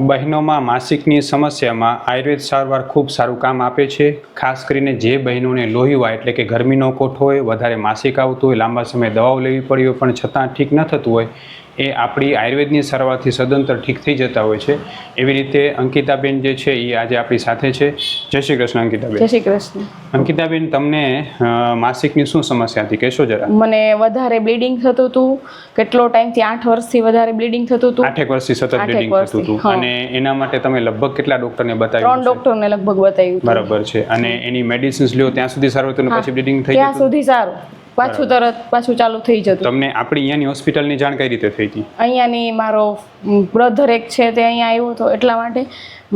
બહેનોમાં માસિકની સમસ્યામાં આયુર્વેદ સારવાર ખૂબ સારું કામ આપે છે. ખાસ કરીને જે બહેનોને લોહી હોય, એટલે કે ગરમીનો કોઠો હોય, વધારે માસિક આવતું હોય, લાંબા સમય દવાઓ લેવી પડી હોય, પણ છતાં ઠીક ન થતું હોય એ આપણી આયુર્વેદની સારવારથી સદંતર ઠીક થઈ જતા હોય છે. એવી રીતે અંકિતાબેન જે છે એ આજે આપણી સાથે છે. જય શ્રી કૃષ્ણ જય શ્રી કૃષ્ણ. અંકિતાબેન તમને માસિકની શું સમસ્યા હતી? કહેશો જરા. મને વધારે બ્લીડિંગ થતું હતું કેટલો ટાઈમથી આઠ વર્ષથી વધારે બ્લીડિંગ થતું હતું આઠેક વર્ષથી સતત બ્લીડિંગ થતું હતું અને એના માટે તમે લગભગ કેટલા ડોક્ટરને બતાવ્યું ત્રણ ડોક્ટરને લગભગ બતાવ્યું બરાબર છે. અને એની મેડિસિન્સ લ્યો ત્યાં સુધી સારું હતું પછી બ્લીડિંગ થઈ ત્યાં સુધી સારું. પાછું તરત પાછું ચાલુ થઈ જતું. તમને આપણી અહીંયાની હોસ્પિટલની જાણ કઈ રીતે થઈ હતી? અહીંયાની મારો બ્રધર એક છે તે અહીંયા આવ્યો હતો એટલા માટે.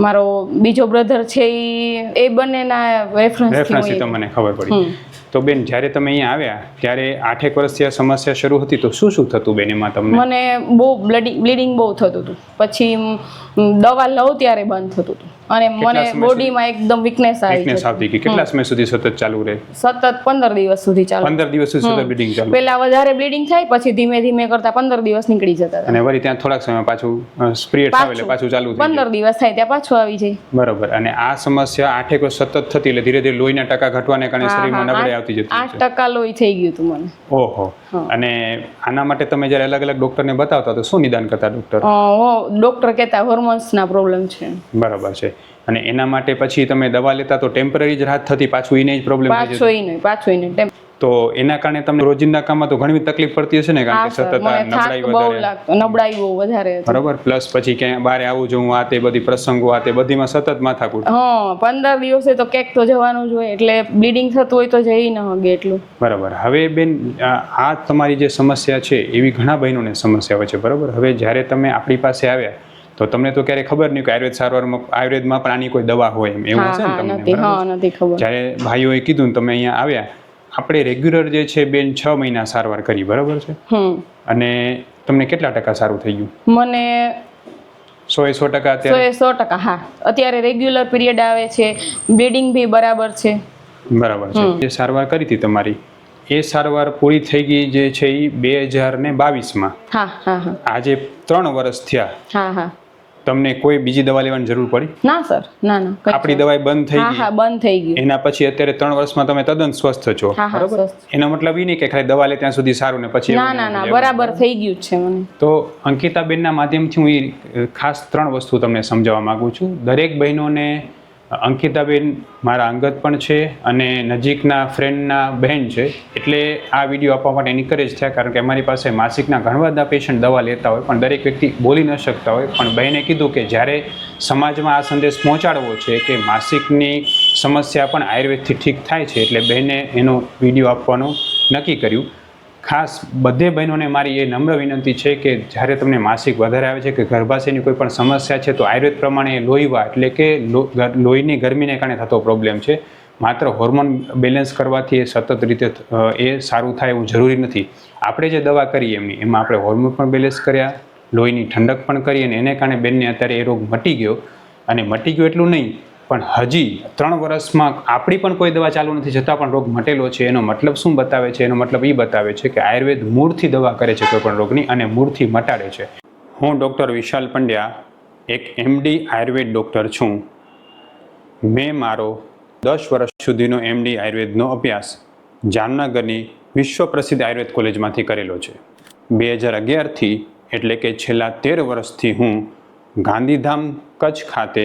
મારો બીજો બ્રધર છે એ એ બંનેના રેફરન્સ રેફરન્સથી તમને ખબર પડી. તો બેન જ્યારે તમે અહીંયા આવ્યા ત્યારે આઠેક વર્ષથી આ સમસ્યા શરૂ હતી તો શું શું થતું બેન એમાં તમને? મને બહુ બ્લડિંગ બ્લીડિંગ બહુ થતું હતું. પછી દવા લઉં ત્યારે બંધ થતું હતું. અને મને બોડીમાં એકદમ વીકનેસ આવી વીકનેસ આવતી કે કેટલા સમય સુધી સતત ચાલુ રહે? સતત પંદર દિવસ સુધી ચાલુ. પંદર દિવસ સુધી સતત બ્લીડિંગ ચાલુ. પહેલા વધારે બ્લીડિંગ થાય પછી ધીમે ધીમે કરતા પંદર દિવસ નીકળી જતા અને વળી ત્યાં થોડાક સમય પાછું સ્પ્રિયડ આવે એટલે પાછું ચાલુ થઈ પંદર દિવસ થાય ત્યાં પાછું આવી જાય. બરોબર. અને આ સમસ્યા આઠે કો સતત થતી એટલે ધીરે ધીરે લોહીના ટકા ઘટવાને કારણે શરીરમાં નબળાઈ આવતી જતી આઠ ટકા લોહી થઈ ગયું હતું મને. ઓહો. અને આના માટે તમે જ્યારે અલગ અલગ ડોક્ટરને બતાવતા તો શું નિદાન કરતા ડોક્ટર? ડોક્ટર કહેતા હોર્મોન્સના પ્રોબ્લેમ છે. બરાબર છે. અને એના માટે પછી તમે દવા લેતા તો ટેમ્પરરી જ રાહત થતી પાછું એને જ પ્રોબ્લેમ પાછો એને પાછો ઈ તો એના કારણે તમને રોજિંદા કામમાં તો ઘણી તકલીફ પડતી હશે ને કારણ કે સતત નબળાઈ વધારે નબળાઈ બહુ વધારે. બરોબર? પ્લસ પછી ક્યાંય બહાર આવું જવું આ તે બધી પ્રસંગો આ તે બધીમાં સતત માથાકૂટ હા પંદર દિવસે તો ક્યાંક તો જવાનું જ હોય એટલે બ્લીડિંગ થતું હોય તો જઈ ન હગે એટલું. બરાબર. હવે બેન આ આ તમારી જે સમસ્યા છે એવી ઘણા બહેનોને સમસ્યા હોય છે બરાબર? હવે જ્યારે તમે આપણી પાસે આવ્યા તો તમને તો ક્યારે ખબર નહીં કે આયુર્વેદ સારવારમાં આયુર્વેદમાં પણ આની કોઈ દવા હોય એમ એવું હશે ને તમને જ્યારે ભાઈઓએ કીધું તમે અહીંયા આવ્યા આપણે રેગ્યુલર જે છે બેન છ મહિના સારવાર કરી બરાબર છે? અને તમને કેટલા ટકા સારું થઈ ગયું? મને સો એ સો ટકા સો એ સો ટકા હા. અત્યારે રેગ્યુલર પીરિયડ આવે છે બ્લીડિંગ બી બરાબર છે. બરાબર છે. જે સારવાર કરી હતી તમારી એ સારવાર પૂરી થઈ ગઈ જે છે એ બે હજાર ને બાવીસમાં. હા. આજે ત્રણ વર્ષ થયા. હા હા. તમને કોઈ બીજી દવા લેવાની જરૂર પડી? ના સર. ના ના આપણી દવાઈ બંધ થઈ ગઈ. હા બંધ થઈ ગઈ એના પછી અત્યારે ત્રણ વર્ષમાં તમે તદ્દન સ્વસ્થ છો. બરાબર? એનો મતલબ એ નહીં કે ખાલી દવા લે ત્યાં સુધી સારું ને પછી ના ના ના બરાબર થઈ ગયું છે મને. તો અંકિતાબેનના માધ્યમથી હું એ ખાસ ત્રણ વસ્તુ તમને સમજાવવા માંગુ છું. દરેક બહેનોને અંકિતાબેન મારા અંગત પણ છે અને નજીકના ફ્રેન્ડના બહેન છે. એટલે આ વીડિયો આપવા માટે એન્કરેજ થયા, કારણ કે અમારી પાસે માસિકના ઘણા બધા પેશન્ટ દવા લેતા હોય, પણ દરેક વ્યક્તિ બોલી ન શકતા હોય. પણ બહેને કીધું કે જ્યારે સમાજમાં આ સંદેશ પહોંચાડવો છે કે માસિકની સમસ્યા પણ આયુર્વેદથી ઠીક થાય છે, એટલે બહેને એનો વીડિયો આપવાનું નક્કી કર્યું. ખાસ બધે બહેનોને મારી એ નમ્ર વિનંતી છે કે જ્યારે તમને માસિક વધારે આવે છે કે ગર્ભાશયની કોઈ પણ સમસ્યા છે, તો આયુર્વેદ પ્રમાણે લોહીવા એટલે કે લોહીની ગરમીને કારણે થતો પ્રોબ્લેમ છે. માત્ર હોર્મોન બેલેન્સ કરવાથી એ સતત રીતે એ સારું થાય એવું જરૂરી નથી. આપણે જે દવા કરીએ એમની, એમાં આપણે હોર્મોન પણ બેલેન્સ કર્યા, લોહીની ઠંડક પણ કરી અને એને કારણે બેનને અત્યારે એ રોગ મટી ગયો. અને મટી ગયો એટલું નહીં પણ હજી ત્રણ વર્ષમાં આપણી પણ કોઈ દવા ચાલુ નથી, છતાં પણ રોગ મટેલો છે. એનો મતલબ શું બતાવે છે? એનો મતલબ એ બતાવે છે કે આયુર્વેદ મૂળથી દવા કરે છે કોઈ પણ રોગની અને મૂળથી મટાડે છે. હું ડૉક્ટર વિશાલ પંડ્યા, એક એમડી આયુર્વેદ ડૉક્ટર છું. મેં મારો દસ વર્ષ સુધીનો એમડી આયુર્વેદનો અભ્યાસ જામનગરની વિશ્વ પ્રસિદ્ધ આયુર્વેદ કોલેજમાંથી કરેલો છે. બે હજાર અગિયારથી એટલે કે છેલ્લા તેર વર્ષથી હું ગાંધીધામ કચ્છ ખાતે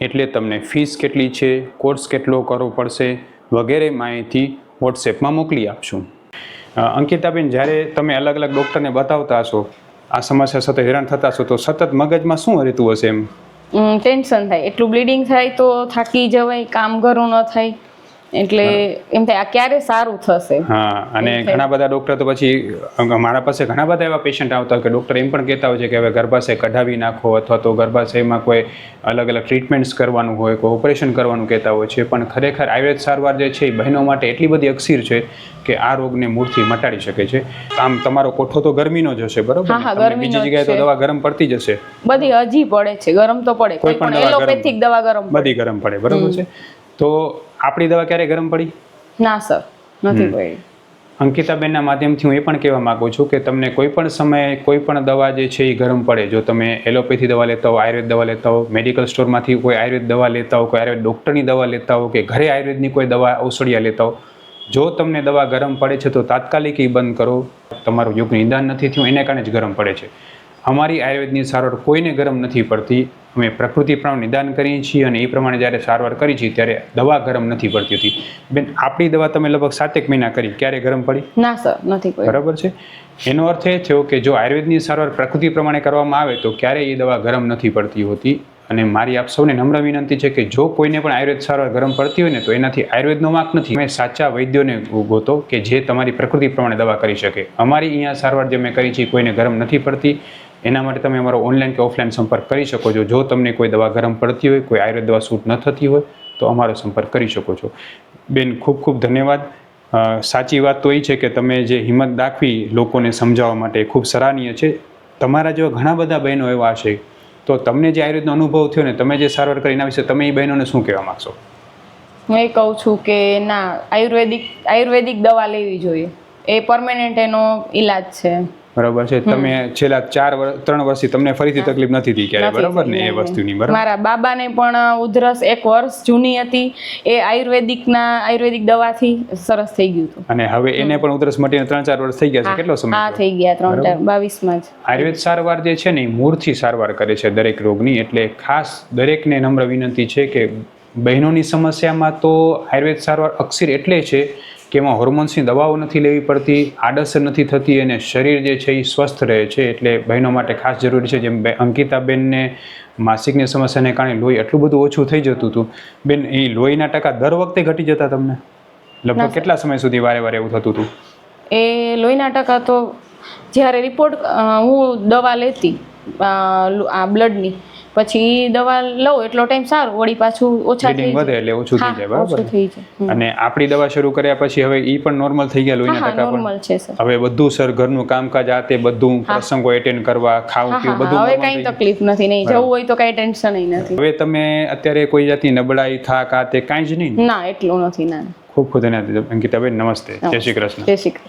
એટલે તમને ફીસ કેટલી છે, કોર્સ કેટલો કરવો પડશે વગેરે માહિતી વોટ્સએપમાં મોકલી આપશું. અંકિતાબેન, જ્યારે તમે અલગ અલગ ડૉક્ટરને બતાવતા હશો, આ સમસ્યા સાથે હેરાન થતા હશો, તો સતત મગજમાં શું રહેતું હશે એમ? ટેન્શન થાય. એટલું બ્લીડિંગ થાય તો થાકી જવાય, કામ ઘરું ન થાય. એટલે એમ થાય આ ક્યારે સારું થશે? હા અને ઘણા બધા ડૉક્ટર તો પછી મારા પાસે ઘણા બધા એવા પેશન્ટ આવતા હોય કે ડૉક્ટર એમ પણ કહેતા હોય છે કે હવે ગર્ભાશય કઢાવી નાખો અથવા તો ગર્ભાશયમાં કોઈ અલગ અલગ ટ્રીટમેન્ટ્સ કરવાનું હોય કોઈ ઓપરેશન કરવાનું કહેતા હોય છે. પણ ખરેખર આયુર્વેદ સારવાર જે છે એ બહેનો માટે એટલી બધી અક્ષીર છે કે આ રોગને મૂળથી મટાડી શકે છે. આમ તમારો કોઠો તો ગરમીનો જ હશે બરોબર બીજી જગ્યાએ તો દવા ગરમ પડતી જ હશે. બધી હજી પડે છે ગરમ તો પડે. કોઈ પણ એલોપેથિક દવા ગરમ બધી ગરમ પડે બરોબર છે? તો આપણી દવા ક્યારે ગરમ પડી? ના સર. નથી પડી. અંકિતાબેનના માધ્યમથી હું એ પણ કહેવા માગું છું કે તમને કોઈ પણ સમયે કોઈ પણ દવા જે છે એ ગરમ પડે. જો તમે એલોપેથી દવા લેતા હો આયુર્વેદ દવા લેતા હો મેડિકલ સ્ટોરમાંથી કોઈ આયુર્વેદ દવા લેતા હો કોઈ આયુર્વેદ ડૉક્ટરની દવા લેતા હો કે ઘરે આયુર્વેદની કોઈ દવા ઔષધિયા લેતા હો જો તમને દવા ગરમ પડે છે તો તાત્કાલિક એ બંધ કરો. તમારું યોગ નિદાન નથી થયું એને કારણે જ ગરમ પડે છે. અમારી આયુર્વેદની સારવાર કોઈને ગરમ નથી પડતી. અમે પ્રકૃતિ પ્રમાણે નિદાન કરીએ છીએ અને એ પ્રમાણે જ્યારે સારવાર કરી છીએ ત્યારે દવા ગરમ નથી પડતી હતી. બેન આપણી દવા તમે લગભગ સાતેક મહિના કરી. ક્યારે ગરમ પડી? ના સર નથી બરાબર છે? એનો અર્થ એ થયો કે જો આયુર્વેદની સારવાર પ્રકૃતિ પ્રમાણે કરવામાં આવે તો ક્યારેય એ દવા ગરમ નથી પડતી હોતી. અને મારી આપ સૌને નમ્ર વિનંતી છે કે જો કોઈને પણ આયુર્વેદ સારવાર ગરમ પડતી હોય ને તો એનાથી આયુર્વેદનો વાંક નથી. અમે સાચા વૈદ્યોને ગોતો કે જે તમારી પ્રકૃતિ પ્રમાણે દવા કરી શકે. અમારી અહીંયા સારવાર જે મેં કરી છે કોઈને ગરમ નથી પડતી. એના માટે તમે અમારો ઓનલાઈન કે ઓફલાઈન સંપર્ક કરી શકો છો. જો તમને કોઈ દવા ગરમ પડતી હોય, કોઈ આયુર્વેદ દવા સૂટ ન થતી હોય, તો અમારો સંપર્ક કરી શકો છો. બેન, ખૂબ ખૂબ ધન્યવાદ. સાચી વાત તો એ છે કે તમે જે હિંમત દાખવી લોકોને સમજાવવા માટે ખૂબ સરાહનીય છે. તમારા જેવા ઘણા બધા બહેનો એવા હશે. તો તમને જે આયુર્વેદનો અનુભવ થયો ને, તમે જે સારવાર કરી એના વિશે તમે એ બહેનોને શું કહેવા માગશો? હું એ કહું છું કે ના, આયુર્વેદિક આયુર્વેદિક દવા લેવી જોઈએ. એ પરમેનન્ટ એનો ઈલાજ છે. બરાબર છે? તમે છેલ્લા ચાર વર્ષ ત્રણ વર્ષથી તમને ફરીથી તકલીફ નથી થઈ ક્યારે બરાબર ને? એ વસ્તુની બરાબર? મારા બાબાને પણ ઉધરસ એક વર્ષ જૂની હતી. એ આયુર્વેદિકના આયુર્વેદિક દવાથી સરસ થઈ ગયું હતું. અને હવે એને પણ ઉધરસ મટીને ત્રણ ચાર વર્ષ થઈ ગયા છે? કેટલો સમય હા થઈ ગયા ત્રણ ચાર બાવીસમાં જ. આયુર્વેદ સારવાર જે છે ને મૂળથી સારવાર કરે છે દરેક રોગની. એટલે ખાસ દરેકને નમ્ર વિનંતી છે કે બહેનોની સમસ્યામાં તો આયુર્વેદ સારવાર અક્ષીર એટલે છે કે એમાં હોર્મોન્સની દવાઓ નથી લેવી પડતી આડઅસર નથી થતી અને શરીર જે છે એ સ્વસ્થ રહે છે. એટલે બહેનો માટે ખાસ જરૂરી છે જેમ બે- અંકિતાબેનને માસિકની સમસ્યાને કારણે લોહી એટલું બધું ઓછું થઈ જતું હતું. બેન એ લોહીના ટકા દર વખતે ઘટી જતા તમને? લગભગ કેટલા સમય સુધી વારે વારે એવું થતું હતું? એ લોહીના ટકા તો જ્યારે રિપોર્ટ હું દવા લેતી આ બ્લડની પછી દવા લઉં એટલો ટાઈમ સારું વળી પાછું ઓછા થઈ વધે જાય એટલે ઓછું થઈ જાય બરાબર. અને આપણી દવા શરૂ કર્યા પછી હવે ઈ પણ નોર્મલ થઈ ગયા હા લોહીના ટકા પણ? નોર્મલ છે સર. હવે બધું સર ઘરનું કામકાજ આ તે બધું પ્રસંગો એટેન્ડ કરવા ખાવું પીવું બધું હવે કઈ કાંઈ તકલીફ નથી નહીં જવું હોય તો કાંઈ ટેન્શન નથી. હવે તમે અત્યારે કોઈ જાતની નબળાઈ થાક આ તે કાંઈ જ નહીં ના? એટલું નથી ના ખૂબ ખૂબ ધન્યવાદ અંકિતાબેન નમસ્તે. જય શ્રી કૃષ્ણ. જય શ્રી કૃષ્ણ.